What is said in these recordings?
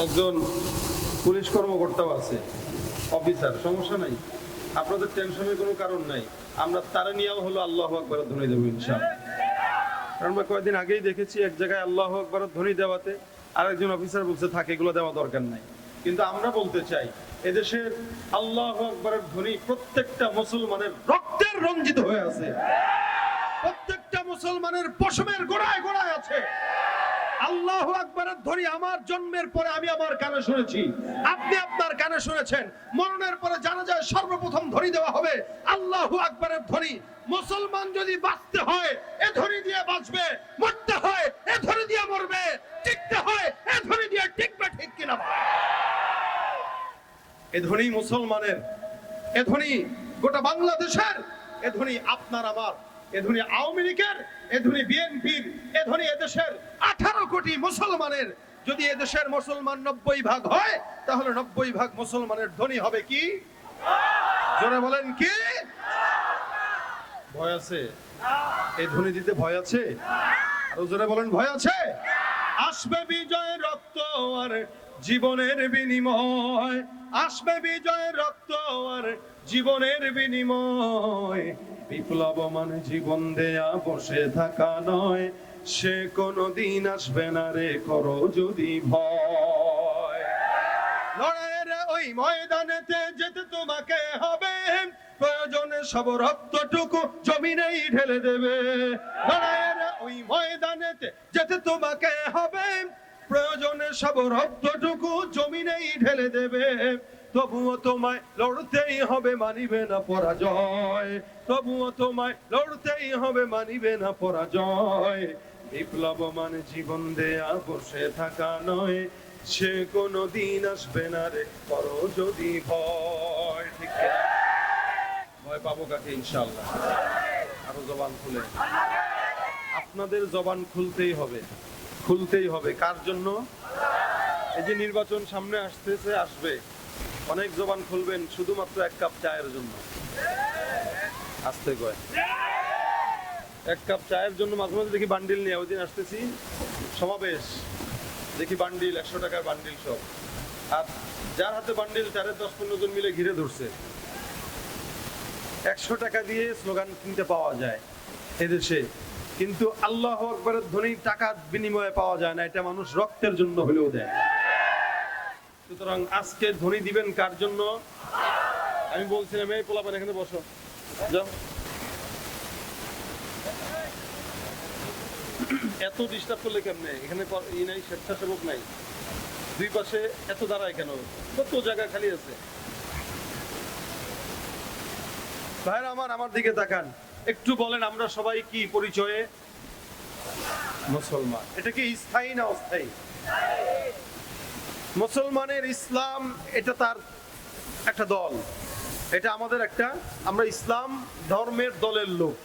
একজন পুলিশ কর্মকর্তাও আছে অফিসার সমস্যা নাই। আপনাদের টেনশনের কোনো কারণ নাই। আমরা তারা নিয়েও হলো আল্লাহ আকবর ধ্বনি দেবো ইনশাআল্লাহ। কারণ আমরা কয়েকদিন আগেই দেখেছি এক জায়গায় আল্লাহ আকবর ধ্বনি দেওয়াতে আরেকজন অফিসার বলছে, থাকে, এগুলো দেওয়া দরকার নাই। কিন্তু আমরা বলতে চাই এদেশের আল্লাহ আকবরের ধ্বনি প্রত্যেকটা মুসলমানের রক্তের রঞ্জিত হয়ে আছে। প্রত্যেকটা মুসলমানের পশমের গোড়ায় গোড়ায় আছে। আল্লাহ আকবরের ধ্বনি আমার জন্মের পরে আমি আমার কানে শুনেছি। আপনি আপনার কানে শুনেছেন, মরণের পরে জানা যায় সর্বপ্রথম ধ্বনি দেওয়া হবে। আল্লাহ আকবরের ধ্বনি, মুসলমান যদি বাঁচতে হয়, এ ধ্বনি দিয়ে বাঁচবে, মরতে হয়, এ ধ্বনি দিয়ে মরবে, টিকতে হয়, এ ধ্বনি দিয়ে টিকবে ঠিক কিনা এ ধ্বনি মুসলমানের, এ ধ্বনি গোটা বাংলাদেশের, এ ধ্বনি আপনার আমার, এ ধ্বনি আওয়ামী লীগের, এ ধ্বনি বিএনপির, এ ধ্বনি এদেশের মুসলমানের, যদি এদেশের মুসলমান নব্বই ভাগ হয়, তাহলে নব্বই ভাগ মুসলমানের ধ্বনি হবে কি? জোরে বলেন কি? ভয় আছে? এই ধ্বনি দিতে ভয় আছে? আরও জোরে বলেন, ভয় আছে? আসবে বিজয় রক্ত আর জীবনের বিনিময়। আসবে বিজয় রক্ত আর জীবনের বিনিময়। বিপ্লব মানে জীবন দেয়া বসে থাকা নয়। সে কোনো দিন আসবে না রে, করো যদি ভয়। লড়াইয়ের ওই ময়দানেতে যেতে তোমাকে হবে। প্রয়োজনে সব রক্তটুকু জমিনেই ঢেলে দেবে। লড়াইয়ের ওই ময়দানেতে যেতে তোমাকে হবে। প্রয়োজনে সব রক্তটুকু জমিনেই ঢেলে দেবে। তবুও তোমায় লড়তেই হবে, মানিবে না পরাজয়। তবুও তোমায় লড়তেই হবে, মানিবে না পরাজয়। বিপ্লব মানে জীবন দেয়া বসে থাকা নয়, সে কোনো দিন আসবে না রে, করো যদি ভয়, ঠিক ভয় পাবো কাকে ইনশাল্লাহ আরও জবান খুলে। আপনাদের জবান খুলতেই হবে খুলতেই হবে। কার জন্য? এই যে নির্বাচন সামনে আসতেছে, আসবে। অনেক জবান খুলবেন, শুধুমাত্র এক কাপ চায়ের জন্য। আসতে কয়? এক কাপ চায়ের জন্য মাঝে মাঝে দেখি বান্ডিল নিয়ে, ওই দিন আসতেছি, সমাবেশ। দেখি বান্ডিল, একশো টাকার বান্ডিল সব। আর যার হাতে বান্ডিল চারের দশ পনেরো জন মিলে ঘিরে ধরছে। একশো টাকা দিয়ে স্লোগান কিনতে পাওয়া যায় এদেশে। কিন্তু আল্লাহ আকবরের ধ্বনি টাকা বিনিময়ে পাওয়া যায় না, এটা মানুষ রক্তের জন্য হলেও দেয়। সুতরাং আজকে ধ্বনি দিবেন কার জন্য? আমি বলছিলাম, এই পোলাপান এখানে বসো। যাও। এত ডিস্টার্ব করলে কেমনে? এখানে ই নাই স্বেচ্ছাসেবক নাই। দুই পাশে এত দাঁড়ায় কেন? কত জায়গা খালি আছে। ভাইরা আমার আমার দিকে তাকান। একটু বলেন আমরা সবাই কি পরিচয়ে? মুসলমান। এটা কি স্থায়ী না অস্থায়ী? মুসলমানের ইসলাম এটা তার একটা দল। এটা আমাদের একটা আমরা ইসলাম ধর্মের দলের লোক।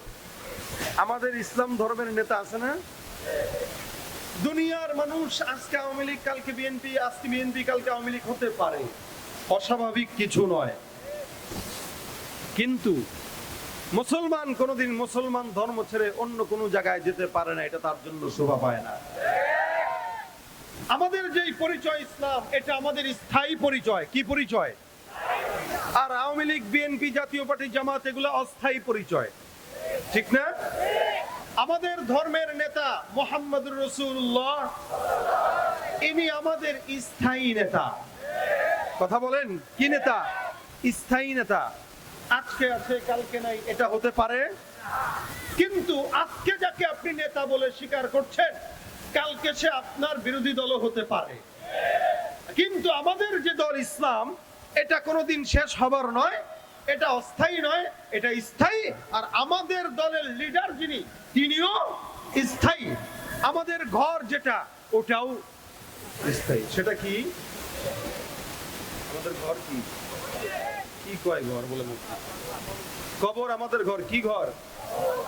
আমাদের ইসলাম ধর্মের নেতা আছে না? দুনিয়ার মানুষ আজকে আওয়ামী লীগ, কালকে বিএনপি আজকে বিএনপি কালকে আওয়ামী লীগ হতে পারে। অস্বাভাবিক কিছু নয়। কিন্তু মুসলমান কোনোদিন মুসলমান ধর্ম ছেড়ে অন্য কোনো জায়গায় যেতে পারে না, এটা তার জন্য শোভা পায় না। আমাদের যেই পরিচয় ইসলাম, এটা আমাদের স্থায়ী পরিচয়। কি পরিচয়? আর আওয়ামী লীগ বিএনপি জাতীয় পার্টি জামাত, এগুলো অস্থায়ী পরিচয়। ঠিক না? আমাদের ধর্মের নেতা মোহাম্মদুর রসুল্লাহ ইনি আমাদের স্থায়ী নেতা। কথা বলেন, কি নেতা? স্থায়ী নেতা। আজকে আছে, কালকে নাই, এটা হতে পারে। কিন্তু আজকে যাকে আপনি নেতা বলে স্বীকার করছেন, কালকে সে আপনার বিরোধী দলও হতে পারে। কিন্তু আমাদের যে দল ইসলাম, এটা কোনোদিন শেষ হবার নয়। এটা অস্থায়ী নয়, এটা স্থায়ী। আর আমাদের দলের লিডার যিনি, তিনিও স্থায়ী। আমাদের ঘর যেটা, ওটাও স্থায়ী। সেটা কি? আমাদের ঘর কি? কি কয় ঘর বলে কবর আমাদের ঘর, কি ঘর?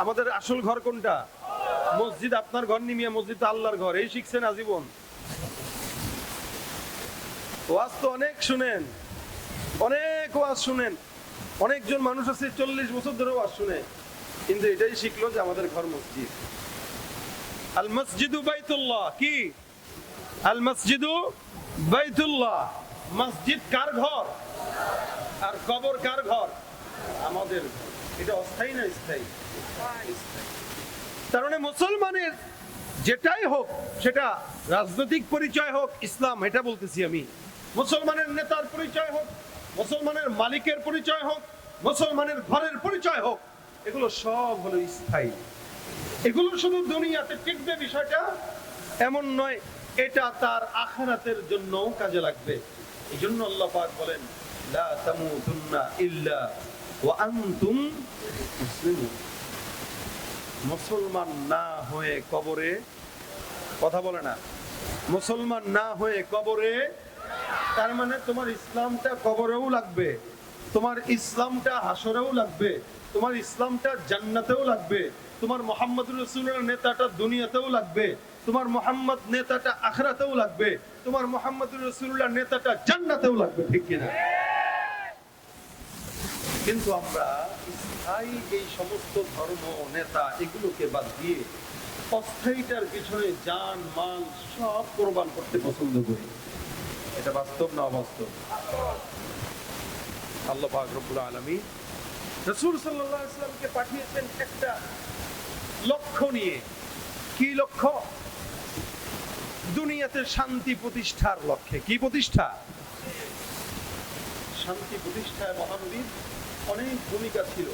আমাদের আসল ঘর কোনটা? মসজিদ আপনার ঘর নিমিয়া মসজিদ আল্লাহর ঘর, এই শিখছেন আজীবন। ওয়াজ তো অনেক শুনেন, অনেক ওয়াজ শুনেন। অনেকজন মানুষ আছে, চল্লিশ বছর ধরে ওয়াজ শুনে। কিন্তু এটাই শিখলো যে আমাদের ঘর মসজিদ। আল মসজিদু বাইতুল্লাহ, কি? আল মসজিদু বাইতুল্লাহ। মসজিদ কার ঘর? আর কবর কার ঘর? আমাদের। এটা অস্থায়ী না স্থায়ী। তার মানে মুসলমানের যেটাই হোক, সেটা রাজনৈতিক পরিচয় হোক, ইসলাম, এটা বলতেছি আমি। মুসলমানের নেতার পরিচয় হোক মুসলমানের মালিকের পরিচয় হোক, মুসলমানের ঘরের পরিচয় হোক, এগুলো সব হলো স্থায়ী। এগুলো শুধু দুনিয়াতে টিকবে বিষয়টা এমন নয়, এটা তার আখারাতের জন্য কাজে লাগবে। এই জন্য আল্লাহ পাক বলেন, লা তামুতুন্না ইল্লা ওয়া আনতুম মুসলিমুন। মুসলমান না হয়ে কবরে কথা বলে না। মুসলমান না হয়ে কবরে তার মানে তোমার ইসলামটা কবরেও লাগবে, তোমার ইসলামটা হাসরেও লাগবে, তোমার ইসলামটা জান্নাতেও লাগবে, তোমার মোহাম্মদ রসুলের নেতাটা দুনিয়াতেও লাগবে, তোমার মোহাম্মদ নেতাটা আখরাতেও লাগবে, তোমার মোহাম্মদ রসুল্লাহ নেতাটা জান্নাতেও লাগবে, ঠিক কিনা? কিন্তু আমরা স্থায়ী এই সমস্ত ধর্ম নেতা এগুলোকে বাদ দিয়ে অস্থায়ীটার পিছনে জান, মাল সব কোরবান করতে পছন্দ করি। এটা বাস্তব না অবাস্তব? আল্লাহ পাক রব্বুল আলামিন রাসূল সাল্লাল্লাহু আলাইহি সাল্লামকে পাঠিয়েছেন একটা লক্ষ্য নিয়ে। কি লক্ষ্য? দুনিয়াতে শান্তি প্রতিষ্ঠার লক্ষ্যে। কি প্রতিষ্ঠা? শান্তি প্রতিষ্ঠায় মহানবীর অনেক ভূমিকা ছিল।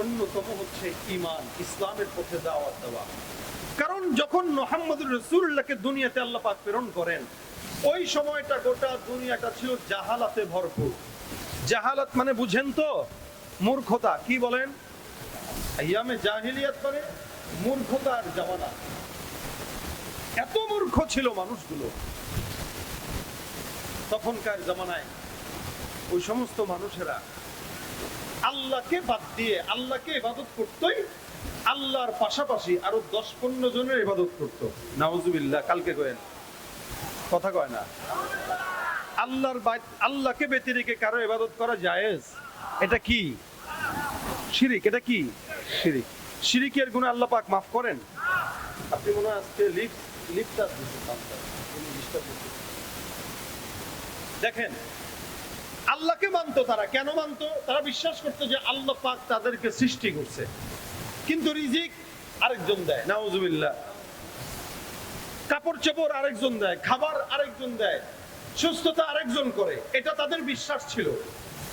অন্যতম হচ্ছে ইমান ইসলামের পথে দাওয়াত দেওয়া। কারণ যখন মোহাম্মদুর রসুল্লাহকে দুনিয়াতে আল্লাহ পাক প্রেরণ করেন ওই সময়টা গোটা দুনিয়াটা ছিল জাহালাতে ভরপুর। জাহালাত মানে বুঝেন তো? মূর্খতা, কি বলেন? আইয়ামে জাহিলিয়াত মানে মূর্খতার জামানা। এত মূর্খ ছিল মানুষগুলো। তখনকার জামানায় ওই সমস্ত মানুষেরা আল্লাহকে বাদ দিয়ে, আল্লাহকে ইবাদত করতোই আল্লাহর পাশাপাশি আরও দশ পনেরো জনের ইবাদত করতো। নাউজুবিল্লাহ, কালকে কয়েন। কথা কয় না। আল্লাহর আল্লাহকে ব্যতি রেখে কারও ইবাদত করা জায়েজ? এটা কি? শিরিক, এটা কি? শিরিক। শিরিকের গুণে আল্লাহ পাক মাফ করেন? আপনি মনে হয় আজকে লিফট লিফটার দেখেন, আল্লাহকে মানতো তারা। কেন মানতো? তারা বিশ্বাস করতো যে আল্লাহ পাক তাদেরকে সৃষ্টি করছে। কিন্তু রিজিক আরেকজন দেয়। নাউজুবিল্লাহ। কাপড় চোপড় আরেকজন দেয়, খাবার আরেকজন দেয়, সুস্থতা আরেকজন করে, এটা তাদের বিশ্বাস ছিল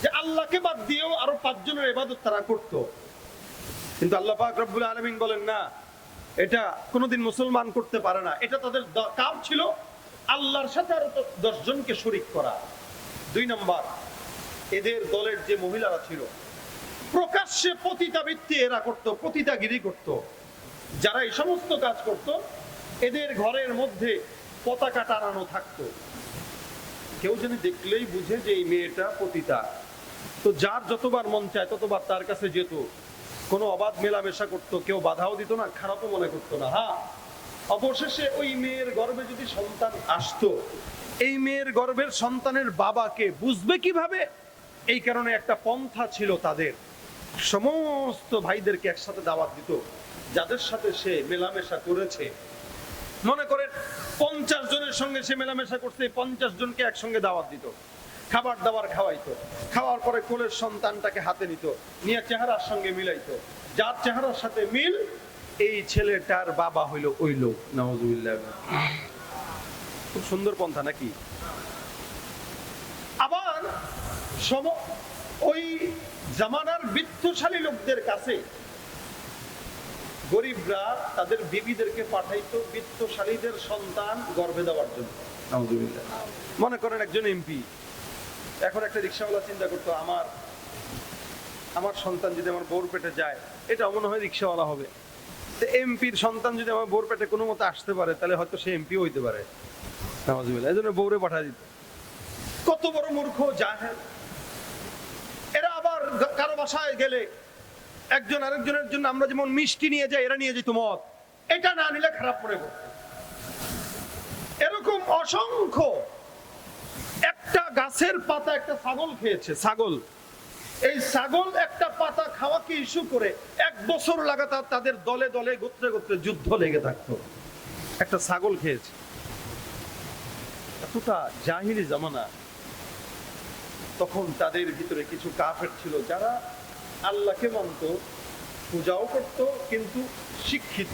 যে আল্লাহকে বাদ দিয়েও আরও পাঁচজনের এবাদত তারা করত। কিন্তু আল্লাহ পাক রব্বুল আলামিন বলেন, না, এটা কোনোদিন মুসলমান করতে পারে না। এটা তাদের কাজ ছিল আল্লাহর সাথে আরও দশ জনকে শরিক করা। দুই নম্বর, এদের দলের যে মহিলারা ছিল, প্রকাশ্যে পতিতাবৃত্তি এরা করত পতিতাগিরি করত। যারা এই সমস্ত কাজ করত এদের ঘরের মধ্যে পতাকা টানানো থাকতো। কেউ যেন দেখলেই বুঝে যে এই মেয়েটা পতিতা। তো যার যতবার মন চায় ততবার তার কাছে যেত। কোনো অবাধ মেলামেশা করতো, কেউ বাধাও দিত না, খারাপও মনে করতো না। হ্যাঁ অবশেষে ওই মেয়ের গর্ভে যদি সন্তান আসতো, এই মেয়ের গর্ভের সন্তানের বাবাকে বুঝবে কীভাবে? এই কারণে একটা পন্থা ছিল তাদের। সমস্ত ভাইদেরকে একসাথে দাওয়াত দিত, যাদের সাথে সে মেলামেশা করেছে। মনে করেন পঞ্চাশ জনের সঙ্গে সে মেলামেশা করছে, পঞ্চাশ জনকে একসঙ্গে দাওয়াত দিত। খাবার দাবার খাওয়াইতো। খাওয়ার পরে কোলের সন্তানটাকে হাতে নিত, নিয়ে চেহারার সঙ্গে মিলাইতো। যার চেহারার সাথে মিল, এই ছেলেটার বাবা হইল ওই লোক। নওয়াজুবিল্লাহ খুব সুন্দর পন্থা নাকি? আবার সম ওই জামানার বিত্তশালী লোকদের কাছে গরিবরা তাদের বিবিদেরকে পাঠাইতো বিত্তশালীদের সন্তান গর্ভে দেওয়ার জন্য। মনে করেন একজন এমপি এখন একটা রিক্সাওয়ালা চিন্তা করতো আমার আমার সন্তান যদি আমার বোর পেটে যায় এটা মনে হয় রিক্সাওয়ালা হবে। এমপির সন্তান যদি আমার বোর পেটে কোনো মতো আসতে পারে তাহলে হয়তো সে এমপি হইতে পারে। নাউজুবিল্লাহ। এই জন্য বউরে পাঠা দিত। কত বড় মূর্খ জাহেল। এরা আবার কারও বাসায় গেলে একজন আরেকজনের জন্য আমরা যেমন মিষ্টি নিয়ে যাই, এরা নিয়ে যেত মদ। এটা না নিলে খারাপ করত এরকম অসংখ্য, একটা গাছের পাতা একটা ছাগল খেয়েছে, ছাগল। এই ছাগল একটা পাতা খাওয়াকে ইস্যু করে? এক বছর লাগাতার তাদের দলে দলে, গোত্রে গোত্রে যুদ্ধ লেগে থাকতো। একটা ছাগল খেয়েছে। এতটা জাহিরি জামানা। তখন তাদের ভিতরে কিছু কাফের ছিল যারা আল্লাহকে মানত পূজাও করত কিন্তু শিক্ষিত।